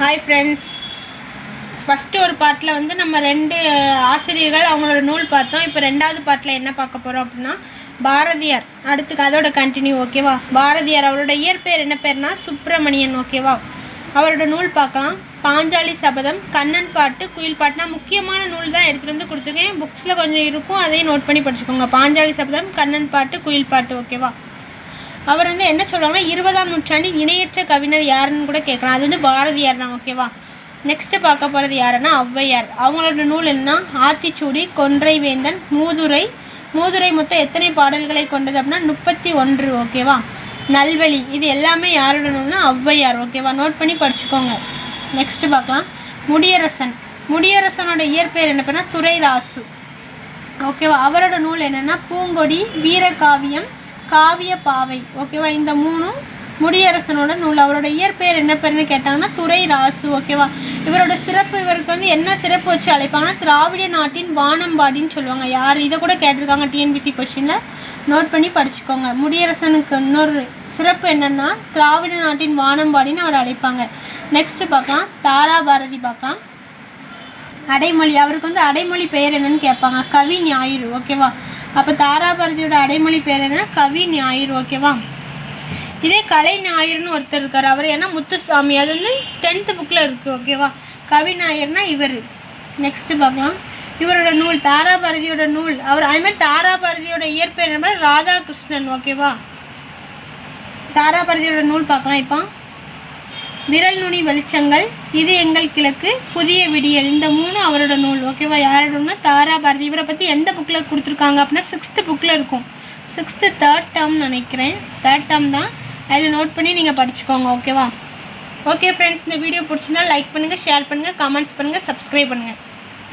Hi friends first ஒரு பாட்டில் வந்து நம்ம ரெண்டு ஆசிரியர்கள் அவங்களோட நூல் பார்த்தோம். இப்போ ரெண்டாவது பாட்டில் என்ன பார்க்க போகிறோம் அப்படின்னா பாரதியார். அடுத்து அதோட கண்டினியூ ஓகேவா பாரதியார் அவரோட இயற்பெயர் என்ன பேர்னா சுப்பிரமணியன் ஓகேவா அவரோட நூல் பார்க்கலாம். பாஞ்சாலி சபதம் கண்ணன் பாட்டு குயில் பாட்டுனா முக்கியமான நூல் தான் எடுத்துகிட்டு வந்து கொடுத்துருக்கேன். புக்ஸில் கொஞ்சம் இருக்கும். அதையும் நோட் பண்ணி படிச்சுக்கோங்க. பாஞ்சாலி சபதம் கண்ணன் பாட்டு குயில் பாட்டு ஓகேவா அவர் வந்து என்ன சொல்கிறாங்கன்னா இருபதாம் நூற்றாண்டின் இணையற்ற கவிஞர் யாருன்னு கூட கேட்கலாம். அது வந்து பாரதியார் தான் ஓகேவா நெக்ஸ்ட்டு பார்க்க போகிறது யாருன்னா ஔவையார். அவங்களோட நூல் என்ன ஆத்திச்சூடி கொன்றை வேந்தன் மூதுரை. மூதுரை மொத்தம் எத்தனை பாடல்களை கொண்டது அப்படின்னா முப்பத்தி ஒன்று ஓகேவா நல்வழி. இது எல்லாமே யாரோட நூல்னா ஔவையார் ஓகேவா நோட் பண்ணி படிச்சுக்கோங்க. நெக்ஸ்ட்டு பார்க்கலாம். முடியரசன். முடியரசனோட இயற்பெயர் என்ன பேர்னா துரைராசு. ஓகேவா அவரோட நூல் என்னென்னா பூங்கொடி வீரகாவியம் காவிய பாவை. ஓகேவா? இந்த மூணும் முடியரசனோட நூல். அவரோட இயற்பெயர் என்ன பேருன்னு கேட்டாங்கன்னா துறை ராசு ஓகேவா? இவரோட சிறப்பு இவருக்கு வந்து என்ன சிறப்பு வச்சு அழைப்பாங்கன்னா திராவிட நாட்டின் வானம்பாடின்னு சொல்லுவாங்க. யார்? இதை கூட கேட்டிருக்காங்க டிஎன்பிசி கொஸ்டினில் நோட் பண்ணி படிச்சுக்கோங்க. முடியரசனுக்கு இன்னொரு சிறப்பு என்னென்னா திராவிட நாட்டின் வானம்பாடின்னு அவர் அழைப்பாங்க. நெக்ஸ்ட் பார்க்கலாம். தாரா பாரதி பார்க்கலாம். அடைமொழி. அவருக்கு வந்து அடைமொழி பெயர் என்னன்னு கேட்பாங்க. கவி ஞாயிறு. ஓகேவா? அப்போ தாராபாரதியோட அடைமொழி பேர் என்ன? கவி ஞாயிறு ஓகேவா? இதே கலை ஞாயிறுன்னு ஒருத்தர் இருக்கார். அவர் என்ன? முத்துசாமி. அது வந்து டென்த்து புக்கில் இருக்குது ஓகேவா? கவி ஞாயிறுனா இவர். நெக்ஸ்ட்டு பார்க்கலாம். இவரோட நூல் தாராபாரதியோட நூல். அவர் அதுமாதிரி தாராபாரதியோட இயற்பெயர் என்ன? ராதாகிருஷ்ணன் ஓகேவா? தாராபாரதியோட நூல் பார்க்கலாம் இப்போ. விரல் நுனி வெளிச்சங்கள். இது எங்கள் கிழக்கு. புதிய விடியல். இந்த மூணு அவரோட நூல். ஓகேவா யாரோடனா தாரா பாரதி. இவரை பற்றி எந்த புக்கில் கொடுத்துருக்காங்க அப்படின்னா சிக்ஸ்த்து புக்கில் இருக்கும். சிக்ஸ்த்து தேர்ட் டேர்ம் நினைக்கிறேன். தேர்ட் டேர்ம் தான். அதில் நோட் பண்ணி நீங்கள் படிச்சுக்கோங்க. ஓகேவா ஓகே ஃப்ரெண்ட்ஸ் இந்த வீடியோ பிடிச்சிருந்தா லைக் பண்ணுங்கள் ஷேர் பண்ணுங்கள் கமெண்ட்ஸ் பண்ணுங்கள் சப்ஸ்கிரைப் பண்ணுங்கள்